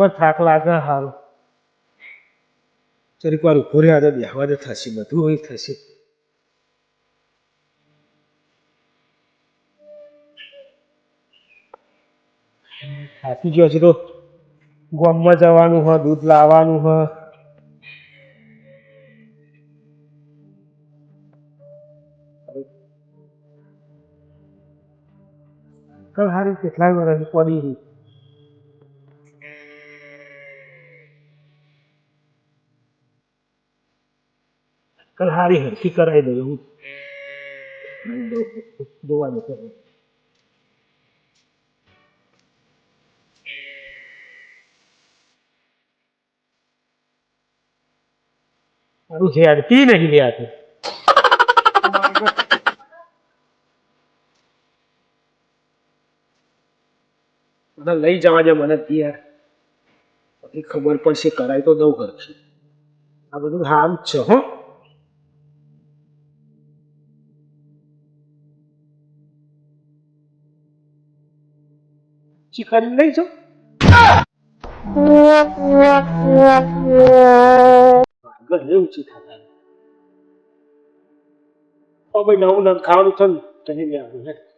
બસ થાક લાગે હારું ચરીક વાર ઊભો રહ્યા તો બેહવા તો થશે બધું હોય થશે. થાકી ગયો છે તો ગામમાં જવાનું હોય દૂધ લાવવાનું હોય. કલ હારી કેટલાય વર્ષ પડી રહી. કલ હારી હરખી કરાવી દઉં હું જોવા દો મારું પી નહીં તું મને લઈ જવા દે મને ત્યાં પછી ખબર પડશે કરાય તો દઉં કરશે આ બધું હામ છે, હો. ચિકન લઈ જાઓ આગળ એવું છે થતા હવે નવું નવું ખાવાનું છે ને તને બી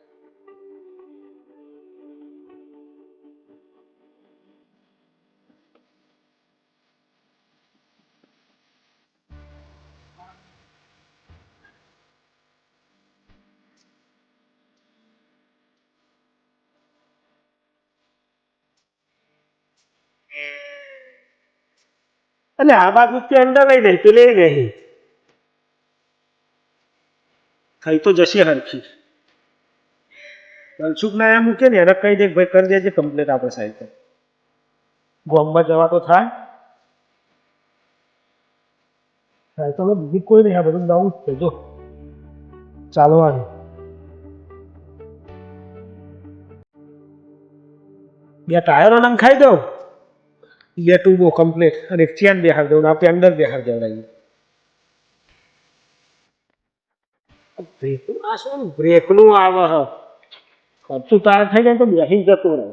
અને આ બાજુ લઈ લઈ પેલી ગઈ થઈ તો જશે હરખી. મનસુખ ના એમ મૂકે ને, એને કહી દે ભાઈ કરી દેજે કમ્પ્લેટ આપણે સાઈડ ગોમમાં જવા તો થાય. સાહેબ તો બીજી કોઈ નહીં, આ બધું નવું જ છે, જો. ચાલવાનું. બે ટાયરો નંખાઈ દઉં. બે ટૂબો કમ્પ્લીટ. અને ચેન બેહાર દઉં આપણે અંદર બેહાર દેવડાવીએ. બ્રેકનું આ શું બ્રેકનું આવે હ? ખર્ચું તાર થઈ જાય તો બેસી જતો રહે.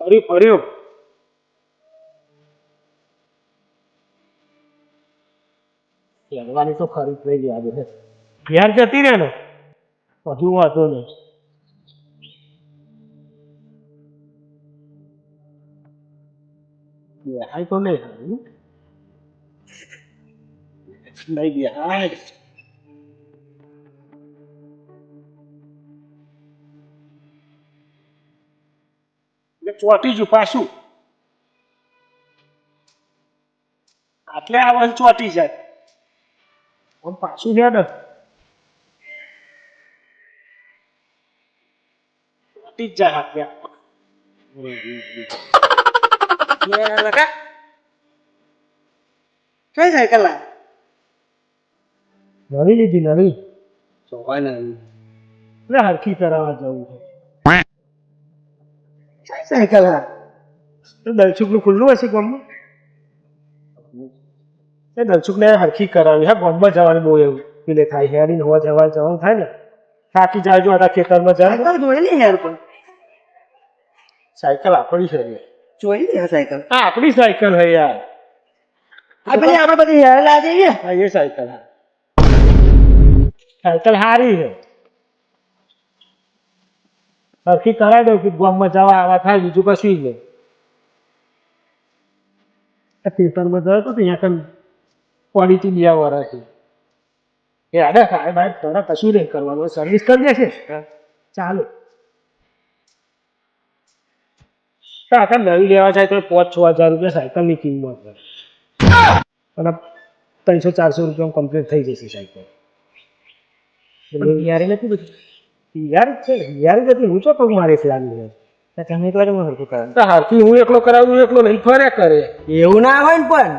ફરી ફર્યો ચડવાની તો ખરી થઈ ગઈ આજે. ઘેર જતી રહે ને હજુ વાંધો નહીં. બેહાય તો નહીં હારું નહીં બેહાય એટલે ચોટી ગયું પાછું આટલે આવે છે ચોટી જાય આમ પાછું છે ને ચોટી જ જાય આટલે લકા કઈ સાયકલ આ નળી લીધી નળી સોય ને એટલે હરખી કરાવવા જવું છે કઈ સાયકલ આ દલસુખનું ખુલ્લું હશે ગામમાં એ દલસુખને હરખી કરાવી હા ગામમાં જવાની બહુ એવું પેલે થાય હેરીને હોવા જવા જવાનું થાય ને થાકી જાય જો આ ખેતરમાં જાય યાર પણ સાયકલ આપણી છે રે. લે સાયકલ. આ આપણી સાયકલ હે યાર. આ પેલી આપણે બધી હેર લા જઈએ હા એ સાયકલ હા. સાયકલ હારી છે. હરખી કરાવી દઉં કે ગામમાં જવા આવા થાય બીજું કશું જ નહીં ખેતરમાં ગયો તો ત્યાં કન ક્વોલિટી બે વર્ષથી એ આડા ખાય ભાઈ થોડા કશું નહીં કરવાનું. સર્વિસ કરી દેશે. ચાલો. આખા નવી લેવા જાય તો પાંચ છ હજાર રૂપિયા સાયકલની કિંમત અને ત્રણસો ચારસો રૂપિયા કમ્પ્લીટ થઈ જશે સાયકલ. યારે નથી બધું? યાર છે. યાર નથી હું ચોક પગ મારે એકલાની છે તમે એકલા હું હરખું કરાવ તો હું એકલો કરાવું એકલો નહીં ફરે કરે. એવું ના હોય ને પણ.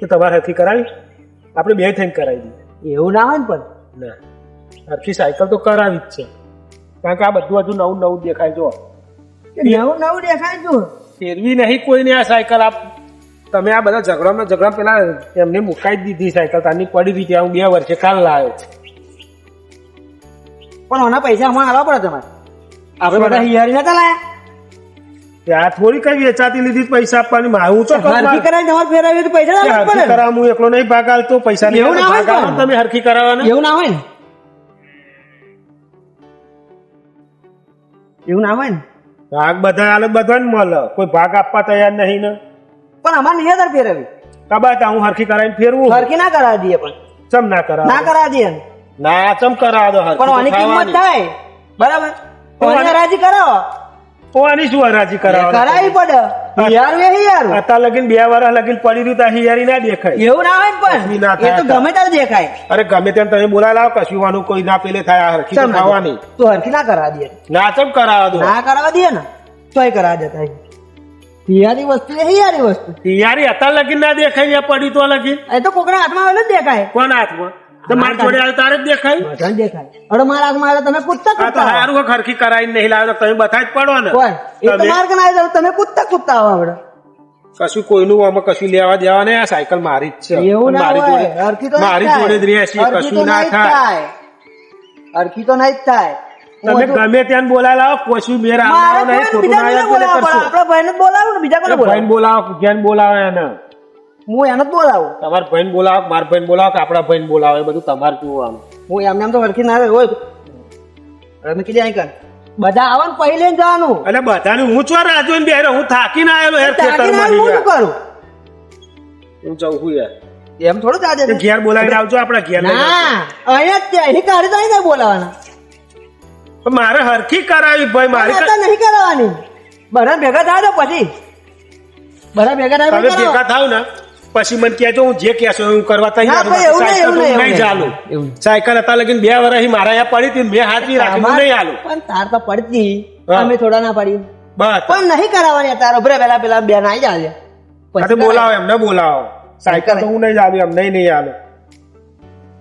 તો તમારે હરખી કરાવી? આપણે બે થઈને કરાવી દઈએ. એવું ના હોય ને પણ. ના. હરખી સાયકલ તો કરાવી જ છે. કારણ કે આ બધું હજુ નવું નવું દેખાય જો નવું નવું દેખાય છું. ફેરવી નહીં કોઈને આ સાયકલ. આપ તમે આ બધા ઝઘડામાં ઝઘડા પેલા એમને મુકાઈ દીધી સાયકલ. તારની પડી હતી. હું બે વર્ષે કાલ લાવ્યો પણ એના પૈસા હમણાં આવવા પડે તમારે. આપણે બધા હિયારી નતા લાયા? આ થોડી કઈ વેચાતી લીધી પૈસા આપવાની. માં હું તો હરખી કરાવી તમારે ફેરવી તો પૈસા હરખી હું એકલો નહીં ભાગ આલતો પૈસા નહીં એવું ના હોય. તમે હરખી કરાવવાના. એવું ના હોય ને. એવું ના હોય ને. ભાગ બધા આલે બધાને મળે. કોઈ ભાગ આપવા તૈયાર નહીં ને. પણ અમારે નહીં તાર ફેરવી કબાત હું હરખી કરાવીને ફેરવું. હરખી ના કરાવી દઈએ પણ. ચમ ના કરાવ? ના કરાવી દઈએ. ને. ચમ કરાવ દો પણ આની કિંમત થાય. બરાબર? તો હરાજી કરાવો તો આની શું રાજી કરાવ કરાવી પડે. યાર વે યાર અત્યાર લગીન બે વર્ષ લગીન પડી રહ્યું ત્યાં હિયારી ના દેખાય. એવું ના હોય પણ. એ તો ગમે ત્યારે દેખાય. અરે ગમે તેમ તમે બોલાવી લાવો કશું વાનું કોઈ ના પેલે થાય હરખી તો ખાવાની. દે? તો હરખી ના કરાવી દઈએ ના ચમ કરાવ દો. ના કરાવી દઈએ ને. તોય કરાવી દેતા વસ્તુ હિયારી વસ્તુ. હિયારી અત્યાર લગીન ના દેખાય પડી તો લગીન. એ તો કોકના હાથમાં આવેલું દેખાય. કોણ હાથમાં? મારી જોડે આવે તારે જ દેખાય? બધાને દેખાય. અરે મારા આવે તમે કૂદતા આ તો કૂદતા. સારું કરાવીને નહીં લાવે તો તમે બધા જ પડો ને કોણ એ તો તમે- માર્ગ ના આવે તમે કૂદતા કૂદતા આવો આપણે. કશું કોઈનું આમાં કશું લેવા દેવા નહીં આ સાયકલ મારી જ છે. એવું ના મારી હોય. જોડે હરખી તો મારી નહીં જોડે જ થાય. રહેશે તો કશું ના નહીં થાય. હરખી તો નહીં જ થાય. હું તમે હજુ- ગમે ત્યાં બોલાય લાવો કશું મેર મારે આવવાનો નહીં ખોટું બીજા ના કોઈને બોલાવવા પડે. આપણા ભાઈને જ બોલાવું ને બીજા કોને બોલાવું બોલાવો જ્ઞાન બોલાવે એને. હું એને જ બોલાવું. તમારા ભાઈને બોલાવો કે મારા ભાઈને બોલાવો કે આપણા ભાઈને બોલાવો એ બધું તમારે જોવાનું હું એમને એમ તો હરખી ના હોય. રમે કીધે અહીં કર. બધા આવે ને પછી જવાનું. એટલે બધાને હું છો રાજુ ને બેરો હું થાકીને આવેલો યાર થિયેટરમાં હું શું કરું? હું જઉં છું યાર? એમ થોડું જાજે ઘેર બોલાવીને આવજો આપણા ઘેર ના અહીંયા જ એની કાઢી તો અહીં બોલાવાના. મારે હરખી કરાવી ભાઈ મારી નહીં કરાવવાની. બધા ભેગા થાય તો પછી. બધા ભેગા થાય તમે ભેગા થાવ ને. પછી મને કહેજો હું જે કહેશો હું કરવા ના, નહીં, ચાલુ. સાયકલ હતા લગીને બે વર્ષ મારા અહીંયા પડી હતી મેં હાથવી રાખી નહીં આલું પણ તાર તો પડતી. અમે થોડા ના પડી. બસ. પણ નહીં કરાવવાની તારો ઉભરે પેલા પેલા બે નાઈ જાય આ બોલાવો એમને બોલાવો. સાયકલ તો હું નહીં ચાલુ એમ નહીં નહીં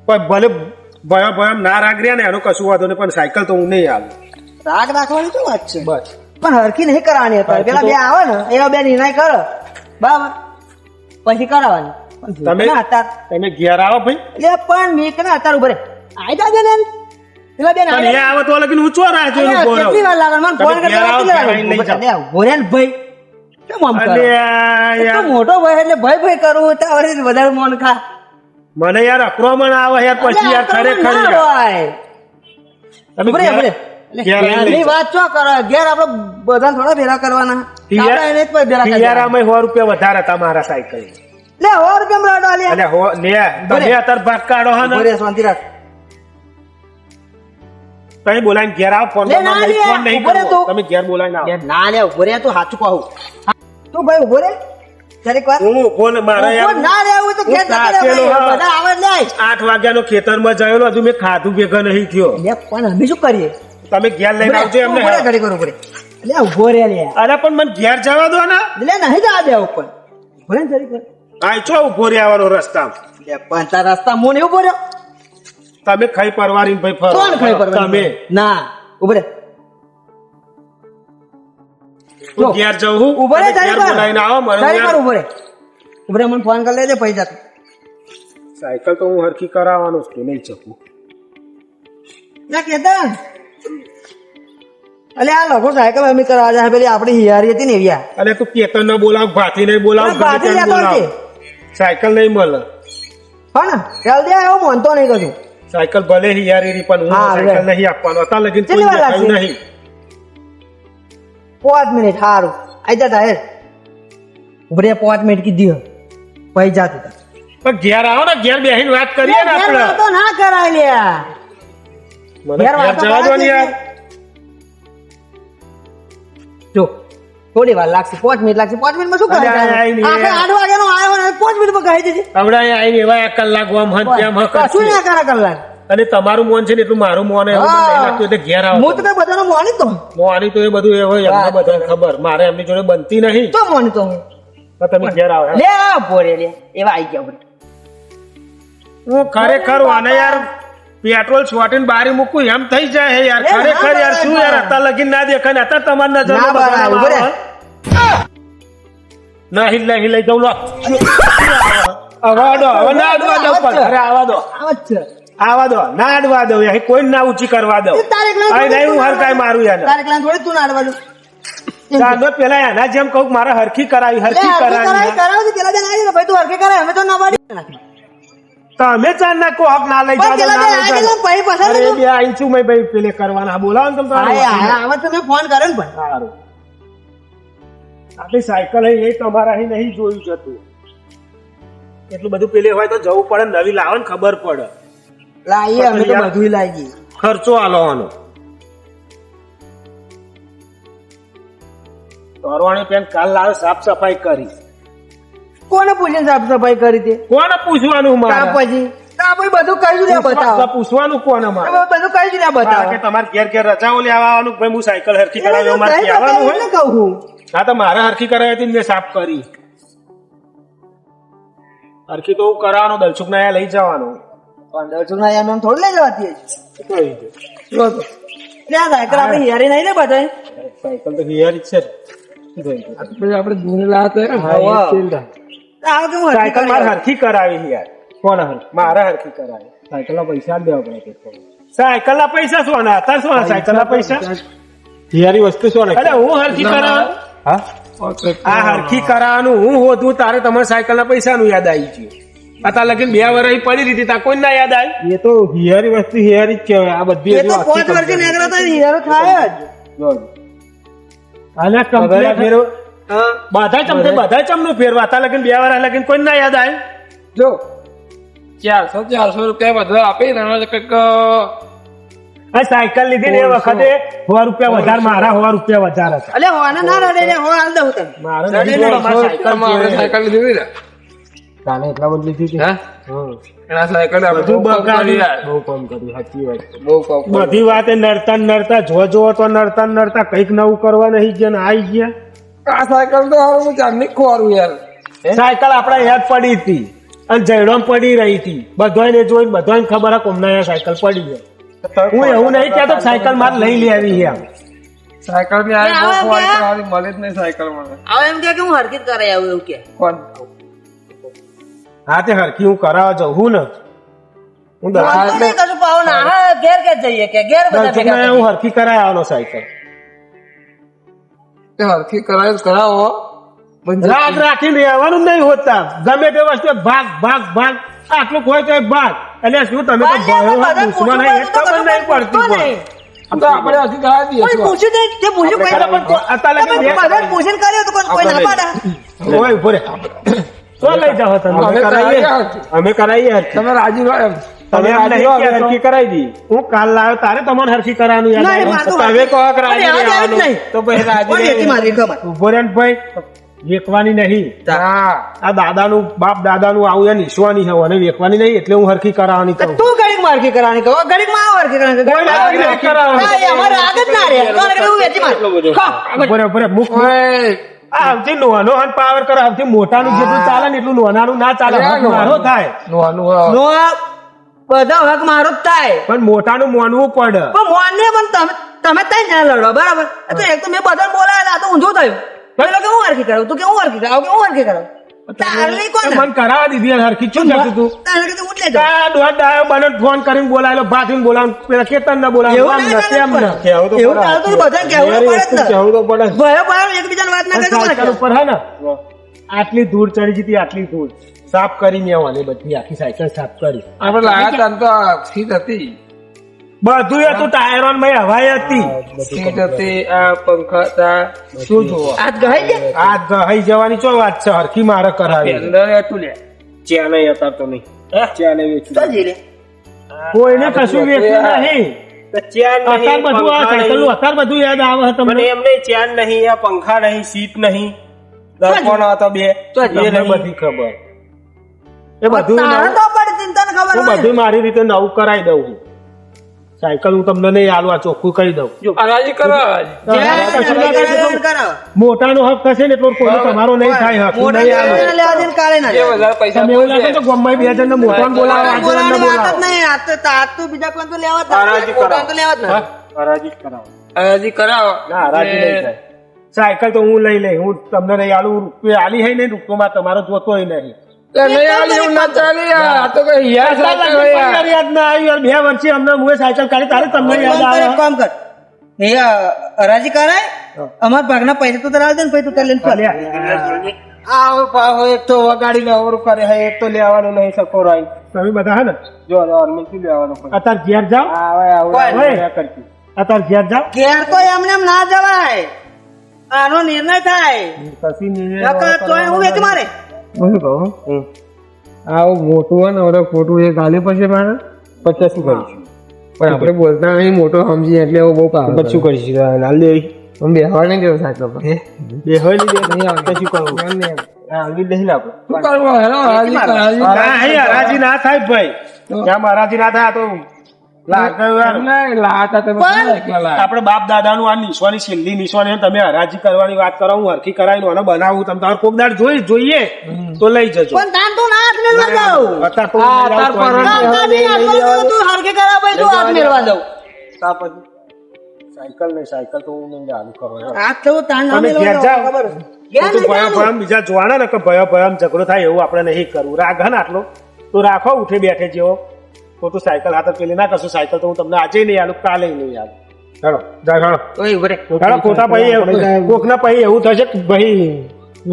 પણ ભલે ભયો ભયો ના રાગ રહ્યા ને એનો કશું વાંધો નહીં પણ સાયકલ તો હું નહીં આલું રાગ રાખવાની શું વાત છે? બસ. પણ હરખી નહીં કરવાની હતા પેલા બે આવે ને એવા બે નિર્ણય કરો. બરાબર? પછી કરાવવાનું. તમે- હતા. તમે ઘેર આવો ભાઈ. એટલે પણ મેં કે હતા ઉભરે આઈ જાજે ને પેલા બેન પણ આવે તો લગીને હું રાહ જોઈને અલ્યા, ઊભો રહું. કેટલી વાર લાગે મને ફોન કરતા ભાઈ. કેમ આમ કરો? મોટો ભાઈ એટલે ભાઈ ભાઈ કરવું તો વધારે મોન ખા. મને યાર આક્રમણ આવે યાર પછી યાર ખરેખર. તમે જાઓ. વાત ચો કરો? ઘેર આપણે બધા થોડા ભેરા કરવાના. આપણે એને જ પછી ભેરા કરવાના. પિયરામાં સો રૂપિયા વધારે હતા મારા સાયકલ. લે સો રૂપિયા મળો લે. એટલે હો લે તમે અત્યારે ભાગ કાઢો હા ને. ઊભો શાંતિ રાખ. તમે બોલાવીને ઘેર આવો ફોન લે, ના લે, ફોન નહીં ઊભો રહે કરવો. તું. તમે ઘેર બોલાવીને આવો. ના લે ઊભો રે તું સાચું કહું. તું ભાઈ ઊભો રે? જરીક વાર હું ફોન મારા યાર ના રે તો. હા. બધા આવે લે આઠ વાગ્યાનો ખેતરમાં જયેલો હજુ મેં ખાધું ભેગા નહીં થયો. લે પણ અમે શું કરીએ? તમે ઘેર લઈને આવજો એમને. ઊભો રે ઘડીક વાર ઊભો રે. લે. રે અરે પણ મને ઘેર જવા દો ને. લે નહીં જવા દે ઉપર. રે ને વાર. આ ચો ઊભો રહેવાનો રસ્તા. લે પણ તારા રસ્તા મોને ઊભો રહ્યો. તમે ખાઈ પરવારી ભાઈ ફર. કોણ ખાઈ પરવારી તમે. ના ઉભરે હું ઘેર જઉં હું. ઊભો રે તમે જરીક ઘેર આવો મને તારી પર ઊભો રે. ઊભો મને ફોન કરી લેજે પૈસા. સાયકલ તો હું હરખી કરાવવાનો છું નહીં જકું ના કેતન. અલે આ લખો સાયકલ અમે કરવા જાય પેલી આપણી હિયારી હતી ને એવી અલે તું કેતન ન બોલાવ ભાતી નહીં બોલાવ ભાતી ગમે બોલાવ. સાયકલ નહીં મળે. હા ને જલ્દી આવ્યો માનતો નહીં કશું. સાયકલ ભલે હિયારી પણ હું સાયકલ. નહીં આપવાનો. અત્યાર લગીન કોઈ દેખાયું નહીં. પાંચ મિનિટ હારું. આઈ જા તાહેર ઉભરે પાંચ મિનિટ કીધી પૈ જા તું પણ ઘેર આવો ને ઘેર બેહીને વાત કરીએ ને આપણે. ના કરાય લ્યા. મને ઘેર ઘેર જવા દો ને યાર? જો થોડી વાર લાગશે? પાંચ મિનિટ લાગશે. પાંચ મિનિટમાં શું કરે. આખે આઠ વાગ્યાનો આવ્યો ને પાંચ મિનિટમાં કહી દેજે. હમણાં આવીને એવા એક કલાક આમ હન તેમ હન શું. ના કરે કલાક. અને તમારું મોન છે ને એટલું મારું મોન એવું લાગતું એટલે ઘેર આવો હું તો બધાનો મોની તો. મોની તો એ બધું એ હોય એમને બધાને ખબર. મારે એમની જોડે બનતી નહીં. તો મોની તો હું. તમે ઘેર આવો. લે આ ભોરે લે. એવા આઈ ગયા હું ખરેખર આને યાર પેટ્રોલ છોટીને બારી મૂકું એમ થઈ જાય હે યાર ખરેખર યાર શું યાર હતા લગીન ના દેખાય અત્યારે તમારી નજર ના હિલ લઈ લઈ લો. આવા દો હવે ના અડવા દો પણ. અરે આવા દો. આવા દો. ના અડવા દો અહીં કોઈ ના ઊંચી કરવા દો નહીં હું હરકાય મારું યાર તારે એકલા થોડી તું ના અડવાનું ચાંદો પેલા એના જેમ કહું મારે હરખી કરાવી હરખી કરાવી કરાવી કરાવી પેલા ભાઈ તું હરખી કરાય અમે તો ના પાડી તમે ચાર નાખો હક ના લઈ જાઓ અરે બે આઈ છું મેં ભાઈ પેલે કરવાના. બોલાવો ને તમે આવા ફોન કર્યો ને ભાઈ. સારું. આપણી સાયકલ એ તમારા અહીં નહીં જોયું જતું. એટલું બધું પેલે હોય તો જવું પડે નવી લાવો ને ખબર પડે. લાવીએ અમે તો બધું લાવીએ ખર્ચો આલવાનો તરવાણી પેન કાલ લાવે સાફ સફાઈ કરી કોને પૂછીને સાફ સફાઈ કરી હતી કોને પૂછવાનું મારે? પછી. તો આપણે બધું કઈ ને બતાવો. પૂછવાનું કોને મારે? બધું કઈ ને બતાવો. કે તમારે ઘેર ઘેર રજાઓ લેવા આવવાનું ભાઈ હું સાયકલ હરખી કરાવ્યો મારે આવવાનું હોય? કહું હા તો મારે હરખી કરાવી હતી ને મેં સાફ કરી. હરખી તો કરાવવાનું દલસુખ ના લઈ જવાનો. દલસુખ ના એમ થોડું લઈ જવાતી. ત્યાં સાયકલ આપણે હિયારી નહીં ને બધા સાયકલ તો હિયારી છે. આપણે દૂર લાયા હું સાયકલ મારે હરખી કરાવી યાર. કોણ મારે હરખી કરાવી. સાયકલ ના પૈસા દેવા પડે સાયકલ ના પૈસા શું ના હતા શું સાયકલ ના પૈસા હિયારી વસ્તુ શું અરે હું હરખી કરાવ? હા? આ હરખી કરાવવાનું હું હોતું તારે તમારે સાયકલ ના પૈસા નું યાદ આવી ગયું. અત્યારે લગીને બે વર્ષ પડી હતી તા કોઈ ના યાદ આવી? એ તો હિયારી વસ્તુ હિયારી જ કહેવાય. આ બધી એ તો પાંચ વર્ષે નીકળ્યા તો હિયારો થાય જ. અને કમ્પ્લેટ બધા ચમકે બધા ચમનું ફેરવા વાતા લગીને બે વાર લગીને કોઈ ના યાદ આવે જો. ચારસો ચારસો રૂપિયા બધા આપી ને કંઈક સાયકલ લીધી ને એ વખતે સો રૂપિયા વધારે મારા સો રૂપિયા વધારે હતા. એટલે હોને ના રડે ને હો હાલ દઉં તને. મારે સાયકલ લીધી હતી ને. તાને એટલા બધી લીધી હતી. હા? એના સાયકલ બધું બહુ કામ બગાડ્યું. કરી યાર. બહુ કામ કર્યું, સાચી વાત બહુ કામ બધી વાતે નડતા ને નડતા જો જો તો નડતા ને નડતા કંઈક નવું કરવા નહીં ગયા ને આવી ગયા. આ સાયકલ તો હારું હું ચાંદની ખોરું યાર. સાયકલ આપણા યાદ પડી હતી. અને જૈડોમ પડી રહી હતી. બધાને જોઈને બધાને ખબર આ કોમના યાર સાયકલ પડી ગઈ હું એવું નહીં કહેતો કે સાયકલ મારે લઈ લે આવી એમ સાયકલ. ની આવી બહુ ફોન કરાવી મળે જ નહીં સાયકલ મને. હવે એમ કે કે હું હરકત કરાય આવું એવું કે કોણ? હા તે હરકી હું કરાવવા જાઉં હું ને હું દસ કશું પાવ ના હા ઘેર ઘેર જઈએ કે ઘેર બધા ભેગા હું હરખી કરાય આવનો સાયકલ. તે હરખી કરાવી. કરાવો રાગ રાખીને રહેવાનું નહીં હોતા ગમે તે વસ્તુ ભાગ ભાગ ભાગ. આટલું હોય તો ભાગ. એટલે શું તમે તો દુશ્મન ખબર નહીં પડતી પૂછતો પણ. નહીં. આ તો આપણે હજી કરાવી દઈએ કોઈ પૂછ્યું નહીં જે પૂછ્યું કોઈ અરે પણ અત્યારે તમે લગી બે- બધાને પૂછીને કર્યો તો કોઈ કોઈ ના પાડે ઓય ઊભો રે. તો લઈ જાઓ તમે. અમે કરાવીએ કરાવીએ. અમે કરાવીએ તમે રાજી તમે એમ રાજી નહીં રહો કે અમે તો- હરખી કરાવી દી. હું કાલ લાવ્યો તારે તમારે હરખી કરાવવાનું યાદ નહીં, આવ્યું. મારે તો તમે કહો કે અરે, રાજી આજે આવ્યું જ રહેવાનું. નહીં. તો પછી રાજી કોણ વેચી રહેવાનું. મારી ખબર? ઊભો રે ભાઈ વેકવાની નહીં. આ દાદાનું બાપ દાદાનું આવું એને ઈશ્વાની છે અને વેકવાની નહીં એટલે હું હરખી કરાવવાની કહું. તું ગણિત મારખી માં મારકી કરવાની કહો. ના ઘડીક નથી કરાવવાનું. અમારે ના રે આગળ. નાનો પાવર કરો સૌથી મોટાનું જેટલું ચાલે ને એટલું નાનાનું ના ચાલે. મારો થાય. નોનું. બધા હક મારો જ થાય. પણ મોટાનું મોનવું પડે. પણ મોને પણ તમે તમે તઈ ના લડો બરાબર? તો એક તો મેં બધા બોલાયેલા તો ઊંધું થયું. પેલો કે હું હરખી કરાવું તું કે હું હરખી કરાવું કે હું હરખી કરાવું દીધી હરખી શું તું બને ફોન કરીને બોલાયેલો ભાથીને બોલાવ પેલા કેતન ને બોલાવ એવું બધાને તો ને. કેવું તો પડે. ભયો ભયો એકબીજાને વાત ના કરતો ઉપર હે ને? આટલી દૂર ચડી જતી આટલી ધૂળ. સાફ કરી મેવાની બધી આખી સાયકલ સાફ કરી. આપણે લાયા તો સીટ હતી. બધું હતું ટાયરોનમાં હવાઈ હતી. સીટ હતી આ પંખા હતા શું જોવો? આ ગહાઈ? આ ગહાઈ જવાની ચો વાત છે હરખી મારે કરાવી. અંદર હતું લે ચેન નહીં હતા તો નહીં. ચેન તો જઈ લે. કોઈને કશું વેચ્યું નહીં. અત્યાર બધું આ સાયકલનું અત્યાર બધું યાદ આવે તમને? એમ નહીં ચેન નહીં આ પંખા નહીં સીટ નહીં. દર્પણ હતા બે. તો બધી ખબર. એ બધું તો પડે ચિંતા ખબર હું બધું મારી રીતે નવું કરાવી દઉં છું. સાયકલ હું તમને નહીં આલું આ ચોખ્ખું કહી દઉં. કશું ના હક થશે ને એટલો કોઈ તમારો નહીં થાય હક નહીં તમે એવું લાગે તો ગામમાં બે હજાર મોટાને મોટા બોલાવો. નહીં. મોટા નહીં સાયકલ તો હું લઈ લઈ હું તમને નહીં આલું રૂપિયા આલી હે ને રૂપિયામાં તમારો જોતો નહીં. તો એક હરાજી કરાય અમારા ભાગના પૈસા તો તારે દે ને પછી તારે લઈને ફર. આવો પાહો એક તો વગાડીને અવરું કરે હે એક તો લેવાનું નહીં સકો રાઈ તમે બધા હે ને? જો નોર્મલ લેવાનું કોઈ અત્યારે ઘેર જાઓ. આવે આવું કરતી અત્યારે ઘેર જાઓ. ઘેર તો એમને એમ ના જવાય. આનો નિર્ણય થાય. નિર્ણય નકર હું વેચ મારે. શું કહું? આ મોટું હોય ને હવે ખોટું એ ગાલી પછી મારે પચાસ શું કરીશું? પણ આપણે બોલતા નહીં મોટો સમજીએ એટલે એવો બહુ કામ પછી શું કરીશું? નાલ દે હું બેહવા નહીં ગયો સાચો પણ બે હોય લીધે નહીં આવતા શું કરવું હા નહીં ને શું કરવું? હેલો ના થાય ભાઈ. ત્યાં હરાજી ના થાય તો લાગે બાપ દાદા દાદાનું આ નિશવાની છેલ્લી નિશવાની તમે હરાજી કરવાની વાત કરો હું હરખી કરાવીને આને બનાવું તમે તમારે કોક દાડ જોઈ જોઈએ તો લઈ જજો. પણ તાન તું ના સાયકલ નહીં સાયકલ તો હું નહીં ચાલુ કરો ના ભયા બીજા જોવાના ને કે ભયા ભયામ ઝઘડો થાય એવું આપણે નહીં કરવું રાખ હે ને આટલો? તો રાખો ઉઠે બેઠે જેવો. ખોટું સાયકલ હાથ પેલી ના કરશું સાયકલ તો હું તમને આજે નહીં આલું કાલે નહીં આલું. ચાલો જા ચાલો ઓય ઊભો ચાલો ખોટા પછી કોક પછી એવું થશે કે ભાઈ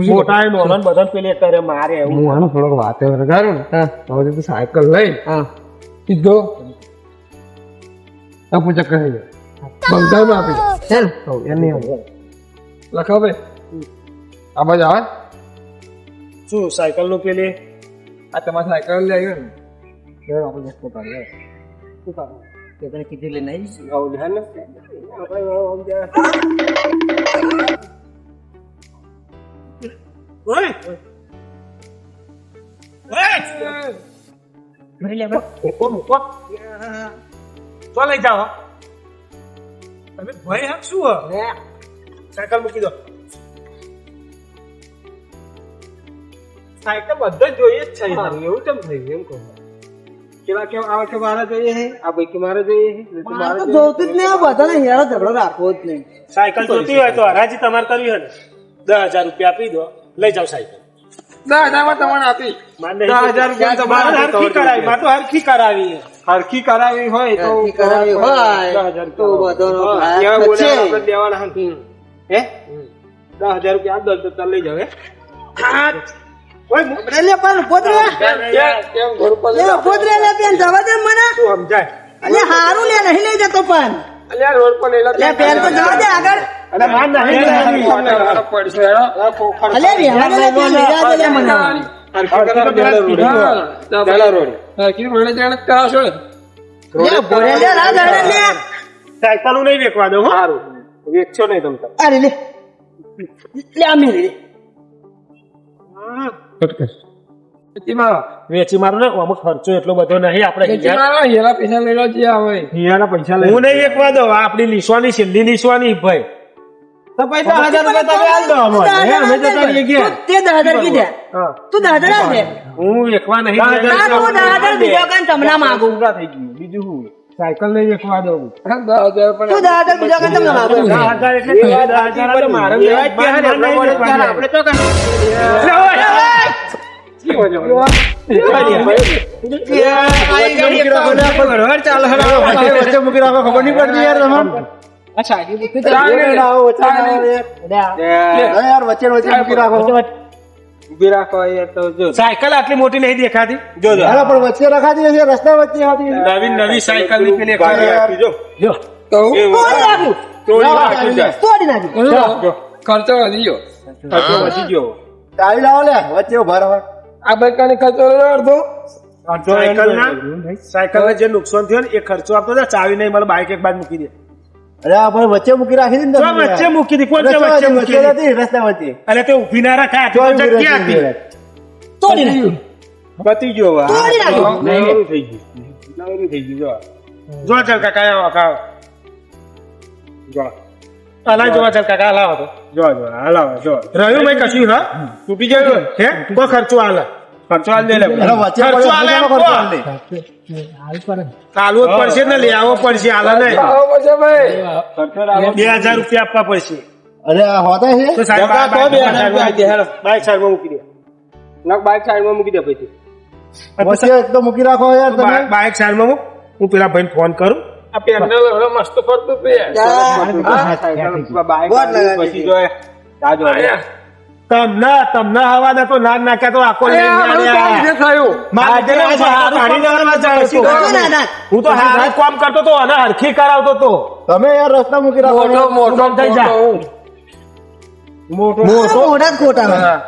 મોટા નોનન બધા પેલે કરે મારે એવું. હું આનો થોડોક વાતે ને હવે તો સાયકલ લઈ સીધો આપુ ચક્કર થઈ જાય. બંગાળમાં આપી ચાલ. હઉ, એ લખાવ ભાઈ આ બાજુ આવે. શું સાયકલનું પેલી? આ તમારે સાયકલ લઈ આવ્યો ને. લેવો આપણે રસ્તો કાઢીએ. શું કાઢું? તે તને કીધું લઈને આવીશ. આવું ધ્યાન ને આપણે આમ જ્યાં ઓય! ઓય! ભરી લે બસ. મૂકો, મૂકો. ચો લઈ જાઓ તમે ભાઈ હક શું હો? સાયકલ મૂકી દો સાયકલ બધા જોઈએ જ છે યાર. એવું કેમ થયું એમ કહું કેવા કેવા આવા કે મારે જોઈએ છે આ ભાઈ કે મારે જોઈએ છે તો મારે મારે તો જોઈએ જોતું જ નહીં બધાને હેરો ઝઘડો રાખવો જ નહીં. સાયકલ જોતી હોય તો હરાજી તમારે કરવી હોય ને. દસ હજાર રૂપિયા આપી દો લઈ જાઓ સાયકલ. દસ હજારમાં તમારે આપી. દસ હજાર રૂપિયા તો મારે મારે હરખી કરાવી મારે તો હરખી કરાવી હરખી કરાવી હોય તો કરાવી હોય તો છે. દેવાના. હે? દસ હજાર રૂપિયા આપ દો તો લઈ જાવ હે. ઓય, લે પણ લે લે જવા દે મને સમજાય હારું લે નહીં લઈ જતો પણ અલ્યા રોડ પર લેલા લે તો જવા દે આગળ અરે નહીં. પડશે લે દે મને લે લે લે સાયકલ નહીં વેચવા દઉં સારું વેચશો નહીં તમ અરે લે લે આ મેરી લે ખેતીમાં વેચી મારું ને અમુક ખર્ચો એટલો બધો નહીં આપણે પૈસા લઈ લો જે આવે. પૈસા હું નહીં વેચવા દઉં આ આપણી લીસવાની છેલ્લી લીસવાની ભાઈ. તો પૈસા હજાર રૂપિયા તમે આલ દો અમને. અમે તો તારી ગયા. તું તે દસ હજાર કીધા? તું દસ હજાર દે હું વેચવા નહીં ના તું દસ બીજો કાંઈ તમને માંગુ. પૂરા થઈ ગયું બીજું શું? સાયકલ લઈ તું દસ હજાર બીજો કાંઈ તમને માંગુ ખબર નહીં પડતી યાર તમારે. વચ્ચે વચ્ચે મૂકી રાખો. ઊભી રાખો યાર તો જો. સાયકલ આટલી મોટી નહીં દેખાતી? જો જો. પણ વચ્ચે રખાતી હશે રસ્તા વચ્ચે હતી. નવી નવી સાયકલની પેલી રાખી જો. જો. કહું? તોડી નાખ્યું તોડી નાખ્યું છે. તોડી નાખ્યું ખર્ચો વધી ગયો. ખર્ચો વધી ગયો. ચાવી લાવો લે વચ્ચે ઊભા રહો. આ ભાઈ કાને ખર્ચો અડધો? સાયકલ ના સાયકલ જે નુકસાન થયો ને એ ખર્ચો આપતો હતો ચાવી નહીં મને બાઈક એક બાદ મૂકી દે. અરે આપણે વચ્ચે મૂકી રાખી દીધી તો વચ્ચે મૂકી દી કોણ વચ્ચે મૂકી હતી રસ્તા વચ્ચે. અરે તે ઊભી ના રાખા તો જગ્યા હતી તોડી નાખ્યું. પતી ગયો હવે. તોડી નાખ્યું. નવરું થઈ ગયું. નવરું થઈ ગયું જો જો ચાલ કાકા આવો કાકા જો અલા જો ચાલ કાકા હલાવો તો. જો જો હલાવો જો રહ્યું મેં કશું હા? તૂટી ગયો તો હે કોઈ ખર્ચો આલે ખર્ચો હાલ દે લે ખર્ચો પડ્યો, એમ ખર્ચો આલવો જ પડશે ને લઈ આવવો પડશે આલા નહીં આવો પછી ભાઈ ખર્ચો લાવો. બે હજાર રૂપિયા આપવા પડશે અરે હોતા છે તો સાહેબ તો બે હજાર રૂપિયા આપી બાઈક સાઈડમાં મૂકી દે નક બાઈક સાઈડમાં મૂકી દે પછી વચ્ચે એક તો મૂકી રાખો યાર તમે બા- બાઈક સાઈડમાં મૂક હું પેલા ભાઈને ફોન કરું આ પેન્ડલ હવે મસ્ત ફરતું પછી આ. તમને તમને હવા દે તો ના તો આખો છે. ના, ના. હું તો હારું કામ કરતો તો અને હરખી કરાવતો તો તમે યાર રસ્તા મૂકી રાખો મોટો મોટો થઈ જા. મોટો મોટો ખોટા હોય. હા.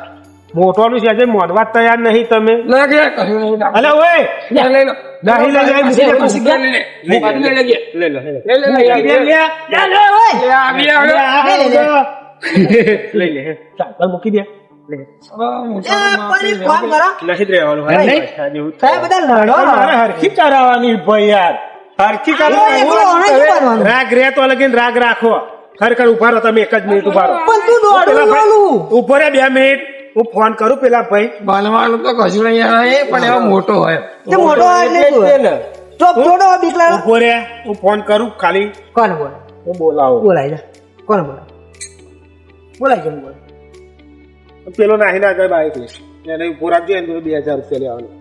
છે મોડવા તૈયાર નહીં તમે ના કે કશું નહીં ના. અલે ઓય લે, લો. લે, લે, લે. લે, લે, લે, લે. લે લે લે, લે, લે, લે. લે. લે, લે. લે. લે, લે, લે. લે મોટો બધા લડો. હરખી ભાઈ યાર હરખી કરાવવાની ઓણે શું કરવાનું? રાગ રે તો લગીન રાગ રાખો ખરેખર ઊભા રહો તમે એક જ મિનિટ ઊભા રહો પણ તું દોડું પેલા ભાઈ, બોલું. ઊભો રે બે મિનિટ હું ફોન કરું પેલા ભાઈ બનવાનું તો કશું નહીં આવે પણ એવો મોટો હોય તે મોટો હોય એટલે. ઊભો રે હું ફોન કરું ખાલી કોણ બોલે હું બોલાવું બોલાય જા કોને બોલાય બોલાય બોલે પેલો નાહી ના જાય બાઈક લઈ. એને ઊભો રાખજો એને બે હજાર રૂપિયા લેવાનું.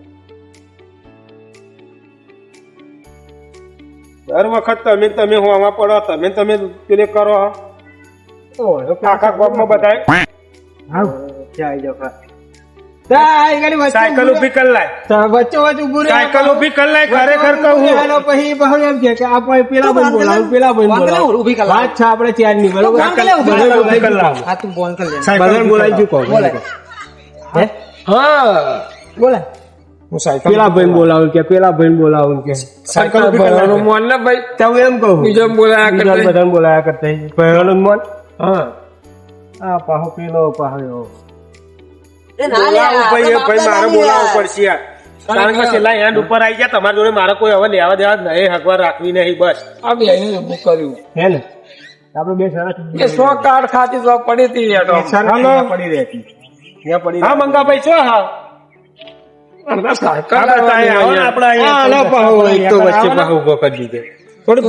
દર વખત તમે તમે હોવામાં પડો તમે તમે પેલે કરો. આખા ગામમાં બધાય. સાયકલ ઊભી કરી લાય. વચ્ચે વચ્ચે ઉભું સાયકલ ઊભી કરી લાય ખરેખર કહું. પછી બહુ એમ છે કે આ પેલા તું ભાઈ બોલાવું પેલા ભાઈ બોલાવું. ઊભી કર વાત છે આપણે ચારની બરોબર? ફોન કરી લે, ઊભી કર લે. ઊભી કરી લાવ. હા, તું ફોન કરી સાયકલ બોલાવી કરી ચૂકો હે? હા બોલાય. હું સાયકલ પેલા ભાઈ બોલાવું કે પેલા ભાઈ બોલાવું કે. સાયકલ ઊભી કરી લાવ. મોન ને ભાઈ. તમે એમ કહું. બીજો બોલાયા કરતા બધાને બોલાયા કરતા પહેરવાનું મન? હા. આ પાહો પેલો પાહો બોલાવું ભાઈ, ભાઈ મારે બોલાવવું પડશે કારણ કે છેલ્લા એન્ડ ઉપર આવી ગયા તમારા જોડે મારે કોઈ હવે લેવા દેવા નહીં હકવા રાખવી નહીં બસ. આ બે ઉભું કર્યું હે ને? આપણે બે સરસ એ સો કાર્ડ ખાતી તો પડી હતી. પડી રહેતી. ત્યાં પડી હા મંગાભાઈ છો હા. થોડું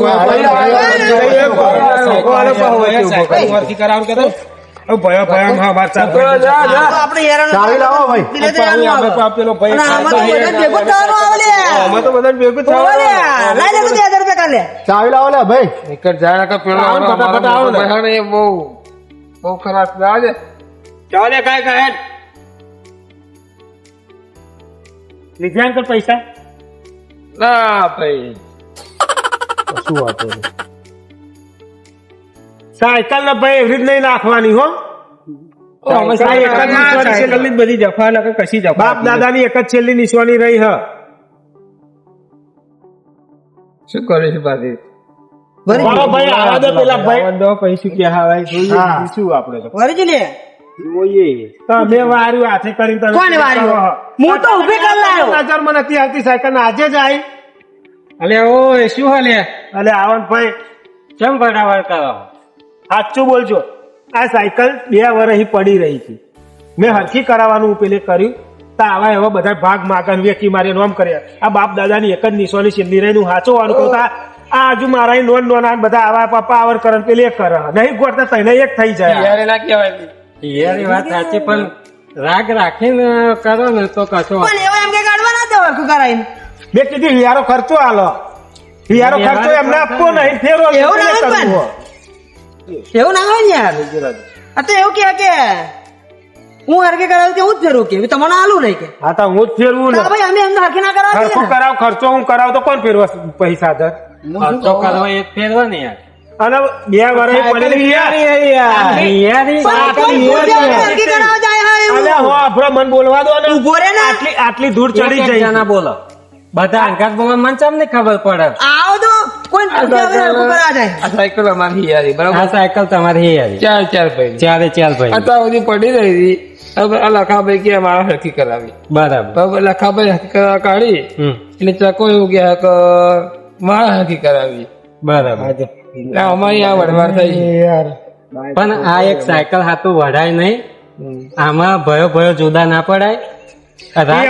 ભય- ભય- ભય- ભય- હવે ભયા ભયા માં અમારે ચાલ તો જા. જા તો આપણે હેરાન ચાવી લાવો ભાઈ. દિલે તો હેરાન આપણે આવે. તો આ પેલો ભાઈ અને તો બધા ભેગું થવાનું આવે લે. તો બધા ભેગું ઓવે લે, થવાનું. લે તું બે હજાર રૂપિયા કાઢ ચાવી લાવો ને ભાઈ. નીકળ જાય કે પેલો આવો ને, અમારો ફટાફટ આવો ને. મોટો એ બહુ બહુ ખરાબ આજે ચાલે કાંઈ કાંઈ લીધા અંકલ પૈસા? ના ભાઈ. શું વાત છે? સાયકલ ને ભાઈ એવી જ નહીં નાખવાની હો. બધી જફા નકર કશી જફા બાપ દાદા એક જ છેલ્લી નિશાની રહી હ. શું કરે છે બાકી ભાઈ આવા દો પેલા ભાઈ. દો, પછી કે હા જોઈએ. શું આપણે તો. વળી જ લે. તમે વાર્યું હાથે કરીને તમે કોને વાર્યું? હું તો ઊભી કરી લાયો. નજરમાં નથી આવતી સાયકલ ને આજે જ આવી અલે ઓય શું હાલે? અલે આવન ભાઈ. કેમ ફટાફટ કરો? સાચું બોલજો. આ સાયકલ બે વર્ષ પડી રહી હતી મેં હરખી કરાવવાનું પેલે કર્યું. તો આવા એવા બધા ભાગ માગન વેકી મારે નોમ કર્યા. આ બાપ દાદાની એક જ નિશાની છેલ્લી રહી હું સાચું કહું આ આજુ મારા નોન નોન બધા આવા પપ્પા આવર કરે પેલે એક કરે. નહીં ગોઠતા તને એક થઈ જાય. યાર ના કહેવાય યારી વાત સાચી પણ રાગ રાખીને કરો ને તો કશો. પણ એવા એમ કે કાઢવા ના દેવા કરાઈને. મેં કીધું હિયારો ખર્ચો આલો. હિયારો ખર્ચો એમને આપવો નહીં ફેરો એવું ના કરવું હો. એવું ના હોય ને યાર? આ તો એવું કે કે હું હરખે કરાવું કે હું જ ફેરવું કે? તમને આલું નહીં કે? હા તો હું જ ફેરવું ને. ભાઈ અમે એમને હરખે ના કરાવી ખર્ચો કરાવ ખર્ચો હું કરાવ તો કોણ ફેરવા પૈસા દર ખર્ચો કરવો એક ફેરવો ને યાર. અને બે વર્ષ પડેલી યાર. મન બોલવા દો ને. ઊભો રે ને. આટલી આટલી દૂર ચડી જાય. ના બોલો. બધા અંકાત ભગવાન મન ચમ ને ખબર પડે? આવો તો. આ સાયકલ અમારી યારી આ સાયકલ તમારી હિયારી. ચાર ચાર ભાઈ. ચારે ચાલ ભાઈ. અત્યાર સુધી પડી રહી હતી. હવે આ લખાભાઈ કે મારા હકી કરાવી. બરાબર. બરાબર લખાભાઈ હકી કરાવવા કાઢી. એટલે ચકો એવું કે કે મારા હકી કરાવી. બરાબર. અમારી આ વડવાર થઈ પણ આ એક સાયકલ હાથું વઢાય નહીં. આમાં ભયો ભયો જુદા ના પડાય.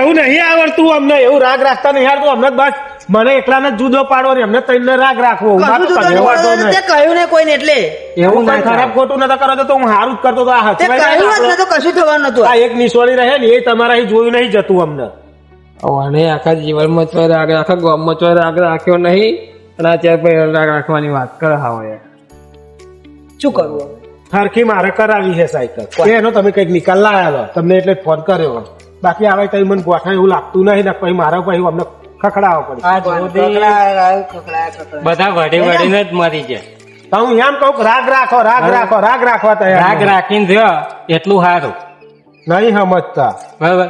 એવું નહીં આવડતું અમને એવું રાગ રાખતા નહીં તું અમને જ બસ મને એકલાને ને જુદો પાડો ને અમને ત્રણને રાગ રાખવો તો તો. તે કહ્યું ને કોઈને એટલે. એવું ના ખરાબ ખોટું નતા કરો તો હું સારું જ કરતો તો આ તે ને નતું કશું થવાનું નતું. આ એક નિશાની રહે ને એ તમારા અહીં જોયું નહીં જતું અમને. અને આખા જીવનમાં ચોય રાગ આખા ગામમાં ચોય રાગ રાખ્યો નહીં. અને આ ચાર ભાઈ રાગ રાખવાની વાત કરે હા યાર શું કરવું સરખી મારે કરાવી છે સાયકલ. એનો તમે કંઈક નિકાલ લાયા લો. તમને એટલે ફોન કર્યો. બાકી આવે તો મને ગોઠાય એવું લાગતું નહીં ને પછી મારા પછી અમને ખખડાવવા પડે. બધા વઢી વઢીને જ મરી જાય તો હું એમ કઉ રાગ રાખો રાગ રાખો રાગ રાખવા તૈયાર રાગ રાખીને રહ્યો એટલું સારું. નહીં સમજતા. બરાબર.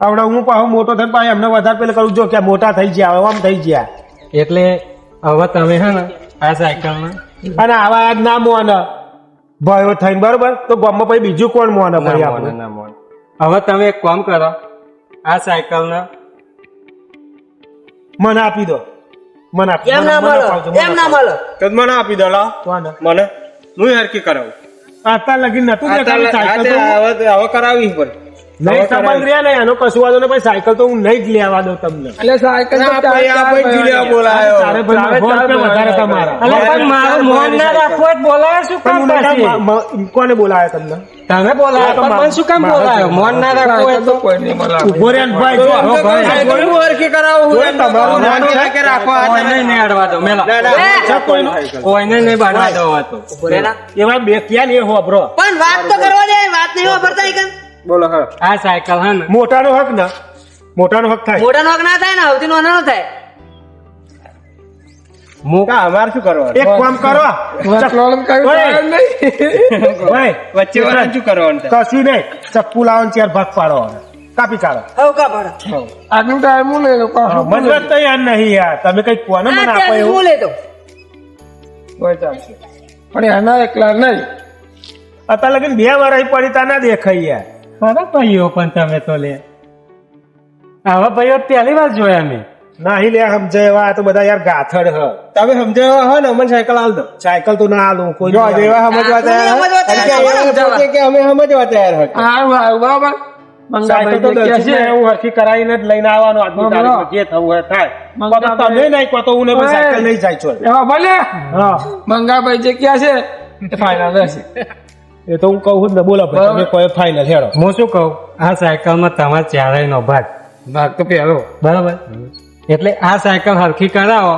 આવડે હું પાછો મોટો થઈને પાછી એમને વધારે પેલું કરું જો કે મોટા થઈ ગયા હવે આમ થઈ ગયા. એટલે હવે તમે હે ને આ સાયકલ અને આવા જ ના મોને. ભયો થઈને બરોબર? તો ગામમાં પછી બીજું કોણ મોને ભાઈ આપણે? હવે તમે એક કામ કરો આ સાયકલ ને મને આપી દો. મને આપી એમ ના મને મળે. એમ ના મળે. તો મને આપી દો લા. કોને? મને. હું હરકી કરાવું. આતા લગી નતું તે તો હવે કરાવી પડે નહીં સંબંધ રહ્યા ને એનો કશું વાંધો નહીં પછી સાયકલ તો હું નહીં જ લેવા દઉં તમને. એટલે સાયકલ ભાઈ ભાઈ. બોલાયો. તારે ભાઈ ફોન રૂપિયા વધારે તમારા. અલે પણ મારો મોન ના રાખવો જ બોલાયો શું કામ મને મ- કોને બોલાયો તમને? તમે બોલાયો પણ શું કામ બોલાયો? મોન ના રાખવો તો કોઈ નહીં મળે ઊભો રે ભાઈ જો, હો ભાઈ. હું હરકી કરાવું તમારું હું નામ નાની રાખે રાખવા આ કોઈને નહીં અડવા દો. મેલો. ના, ના, કોઈનું? નહીં બાંધવા દો તો. ના. એવા બે ક્યાં ને એ હોભરો પણ વાત તો કરવા દે વાત નહીં વાપરતા ઈ કન. બોલો હા. આ સાયકલ હા ને. મોટાનો હક ના. મોટાનો હક થાય. મોટાનો હક ના થાય ને સૌથી નાનો નો થાય. મોકા. અમાર શું કરવાનું એક કામ કરો ચકલોલમ કયું ઓય! નહીં. ભાઈ વચ્ચે વાળા શું કરવાનું? કશું નહીં. ચપ્પુ લાવન ને ચાર ભાગ પાડો કાપી કાઢો હવ કા પડે. આટલું ટાઈમ હું લઈ લો મને લઈ લઉં. તો યાર નહીં યાર. તમે કઈ કોને મને આપો એવું? હું લેતો કોઈ ચાલશે પણ એના એકલા નહીં. અત્યારે લગીને બે વાર પડી તા ના દેખાય યાર. ખરા ભાઈઓ પણ તમે તો લે. આવા ભાઈઓ પહેલી વાર જોયા મેં નહીં લે સમજાય એવા આ તો બધા યાર ગાથડ હ. તમે સમજાવવા હોય ને અમને સાયકલ આલ દો. સાયકલ તો ના આલું કોઈ જો નહીં સમજવા તૈયાર કે અમે સમજવા તૈયાર હતા હારું હારું બરાબર. સાયકલ તો મંગાભાઈ જે દર્શી કહેશે, હું હરખી કરાવીને જ લઈને આવવાનું આજની. તારીખમાં જે થવું હોય થાય. મંગા તમે નહીં કહો તો હું ને સાયકલ લઈ જાય છો. ભલે. હા. મંગાભાઈ જે કહે છે ફાઇનલ રહેશે. એ તો હું કહું જ ને બોલો ભાઈ તમે કોઈ ફાઇનલ હેડો. હું શું કહું? આ સાયકલમાં તમારે ચારેયનો ભાગ. ભાગ તો પહેલો બરાબર? એટલે આ સાયકલ હરખી કરાવો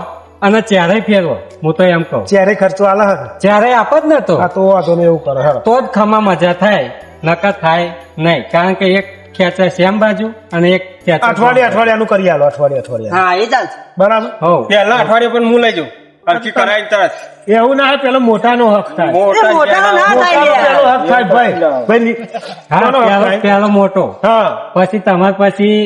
અને ચારે ફેરવો. હું તો એમ કહું. ચારે ખર્ચો આલે હે. ચારે આપ જ ને તો. આ તો વાંધો નહીં એવું કરો હેડો. તો જ ખમા મજા થાય નકર થાય નહીં. કારણ કે એક ખેંચાય સેમ બાજુ અને એક અઠવાડિયે અઠવાડિયાનું કરી આલો અઠવાડિયે અઠવાડિયા. હા એ ચાલશે બરાબર? હો પહેલા અઠવાડિયે પણ હું લઈ જાઉં. હરકી કરાવીને તરત. એવું ના પેલો મોટાનો હક થાય. મોટાનો ના થાય પેલો હક થાય ભાઈ. ભાઈ હા પેલો મોટો. હા. પછી તમારે પછી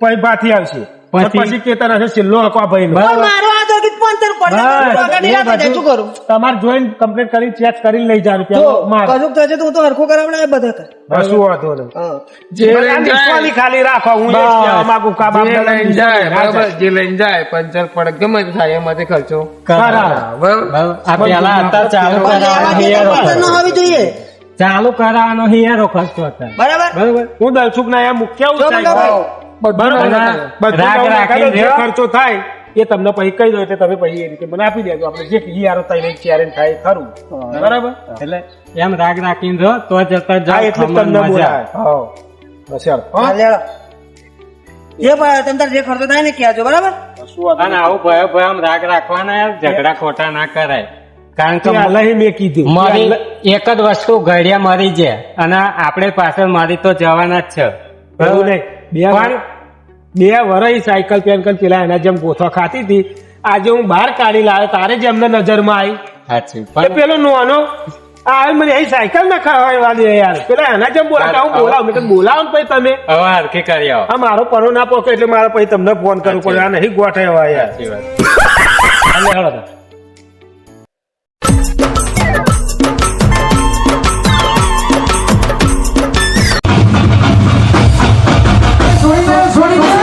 પૈ બાથી આવશે. પછી- પછી કેતન છેલ્લો હક આ ભાઈ પણ મારો આ તો કીધું પંચર પડશે એ રાખી શું કરું? તમારે જોઈને કમ્પ્લીટ કરી ચેક કરીને લઈ જવાનું જો પેલો થશે તો હું તો હરખું કરાવડાવે બધા કર વાંધો નહીં. હા. જે બરાબર, લઈને નિશાની જાય. ખાલી રાખો હું એ જ બસ. કહેવા માંગુ કે બાપ લઈને જાય બરાબર. જે લઈને જાય પંચર પડે ગમે તે થાય એમાંથી ખર્ચો. બરાબર. બરાબર? આ પેલા હતા ચાલુ કરાવવાનો હિયારો ખર્ચો. હોવી જોઈએ. ચાલુ કરાવવાનો હિયારો ખર્ચો હતા. બરાબર. બરાબર. હું દલસુખ ના એમ મૂક્યા જો રાગ રાખીને જે ખર્ચો થાય એ તમને પછી કહી દો એટલે તમે પછી એ રીતે મને આપી દેજો. આપણે જે હિયારો તઈને ચારે થાય ખરું. બરાબર? એટલે એમ રાગ રાખીને રહો તો જતા જાય એટલે તમને મજા. બોલાય. હા. બસ યાર. એ ભાઈ તમ તાર જે ખર્ચો થાય ને કહેજો બરાબર? અને આવું ભયો ભયો આમ રાગ રાખવાના યાર ઝઘડા ખોટા ના કરાય. કારણ કે અલહી મેં કીધું. મારી એક જ વસ્તુ ઘડિયા મારી છે. અને આપણે પાછળ મારી તો જવાના જ છે. બરાબર? નહીં. બે પણ બે વરય સાયકલ પેન કરીને પેલા એના જેમ ગોથો ખાતી હતી. આજે હું બહાર કાઢી લાવે તારે જ એમને નજરમાં આવી. પણ પેલો નોનો આ મને એ સાયકલ ના ખાવાય વાળી યાર. પેલા એના જેમ બોલા હું બોલાવ મેં બોલાવો ને પછી તમે. હવે હરખી કરી આવો. આ મારો પરો ના પોકે એટલે મારે પછી તમને ફોન કરવું પડે. આ નહીં ગોઠે યાર. અને Sorry, sorry.